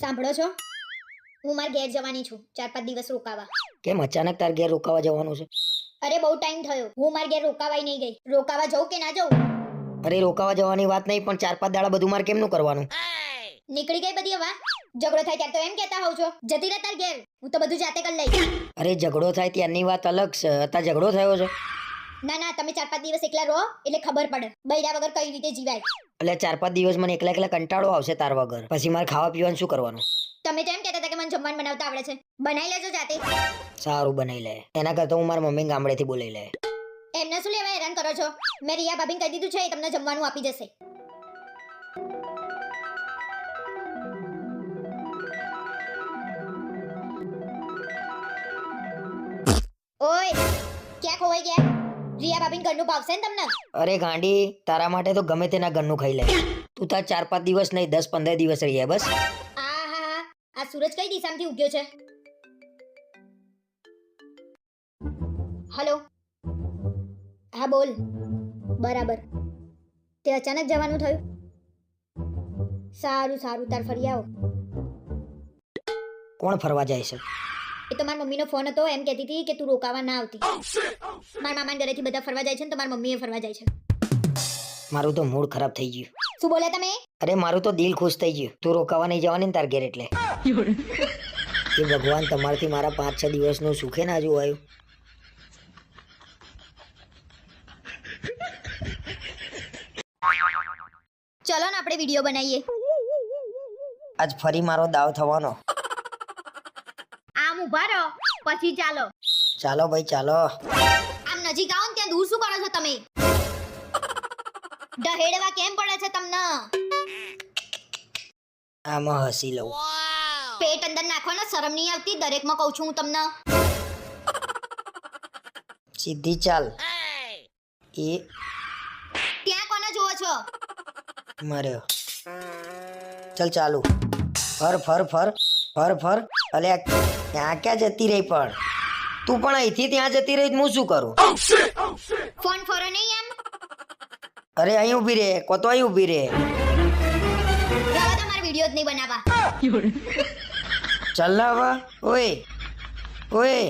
સાંભળો છો? હું માર ઘેર જવાની છું. ચાર પાંચ દિવસ રોકાવા. કેમ? અચાનક તાર ઘેર રોકાવા જવાનું છે? અરે બહુ ટાઈમ થયો. હું માર ઘેર રોકાવાય નહીં ગઈ. રોકાવા જઉં કે ના જઉં? અરે રોકાવા જવાની વાત નહીં પણ ચાર પાંચ દાડા બધું મારે કેમનું કરવાનું? નીકળી ગઈ બધી હવા? ઝઘડો થાય ત્યારે તો એમ કહેતા હોવ છો. જતી રહે તાર ઘેર. હું તો બધું જાતે કરી લઈશ. અરે ઝઘડો થાય ત્યારની વાત અલગ છે. અત્યારે ઝઘડો થયો છે. ના ના તમે ચાર પાંચ દિવસ એકલા રહો એટલે ખબર પડે. બૈરા વગર કઈ રીતે જીવાય? એટલે ચાર પાંચ દિવસ મને એકલા એકલા કંટાળો આવશે તાર વગર. પછી મારે ખાવા પીવાનું શું કરવાનું? તમે તો એમ કહેતા હતા કે મને જમવાનું બનાવતા આવડે છે. બનાવી લેજો જાતે. સારું બનાવી લે. એના કરતા હું મારા મમ્મી ગામડેથી બોલાવી લે. એમને શું લેવા હેરાન કરો છો. મેં રિયા ભાભીને કહી દીધું છે એ તમને જમવાનું આપી જશે. ઓય ક્યાં ખોવાઈ ગયા? રિયા ભાભીને ઘરનું ભાવશે ને તમને? અરે ગાંડી તારા માટે તો ગમે તેના ઘરનું ખાઈ લે. તું તાર ચાર પાંચ દિવસ નહીં દસ પંદર દિવસ રહી બસ. આ હા હા. આ સૂરજ કઈ દિશામાંથી ઉગ્યો છે? હલો? હા બોલ. બરાબર. તે અચાનક જવાનું થયું? સારું સારું. તાર ફરી આવો. કોણ ફરવા જાય છે? એ તો મારી મમ્મીનો ફોન હતો એમ કહેતી હતી કે તું રોકાવા ના આવતી. મારા મામાના ઘરેથી બધા ફરવા જાય છે ને તો મારી મમ્મીએ ફરવા જાય છે. મારું તો મૂડ ખરાબ થઈ ગયું. શું બોલે તમે? અરે મારું તો દિલ ખુશ થઈ ગયું. તું રોકાવા નહીં જવાની ને તાર ઘેર એટલે. એ ભગવાન તમારથી મારા પાંચ છ દિવસનું સુખે ના જોવાયું ચલો ને આપણે વીડિયો બનાવીએ. આજ ફરી મારો દાવ થવાનો. ઊભા રહો. પછી ચાલો. ચાલો ભાઈ ચાલો. આમ નજીક આવો ને ત્યાં દૂર શું કરો છો તમે? ડહેડવા કેમ પડે છે તમને? આમાં હસી લઉં. પેટ અંદર નાખવાનો શરમ નહીં આવતી? દરેકમાં કહું છું હું તમને. સીધી ચાલ. એ ત્યાં કોને જોવો છો? મર્યો. ચાલ ચાલુ. ફર ફર ફર. ફર ફર. અલે આ ત્યાં ક્યાં જતી રહી પણ? તું પણ અહીંથી ત્યાં જતી રહી હું શું કરું? ફોન ફરો નહીં એમ? અરે અહીં ઊભી રે કો તો અહીં ઊભી રે. તમારા તમારે વીડિયો જ નહીં બનાવવા. ચાલ ને હવે. ઓય ઓય.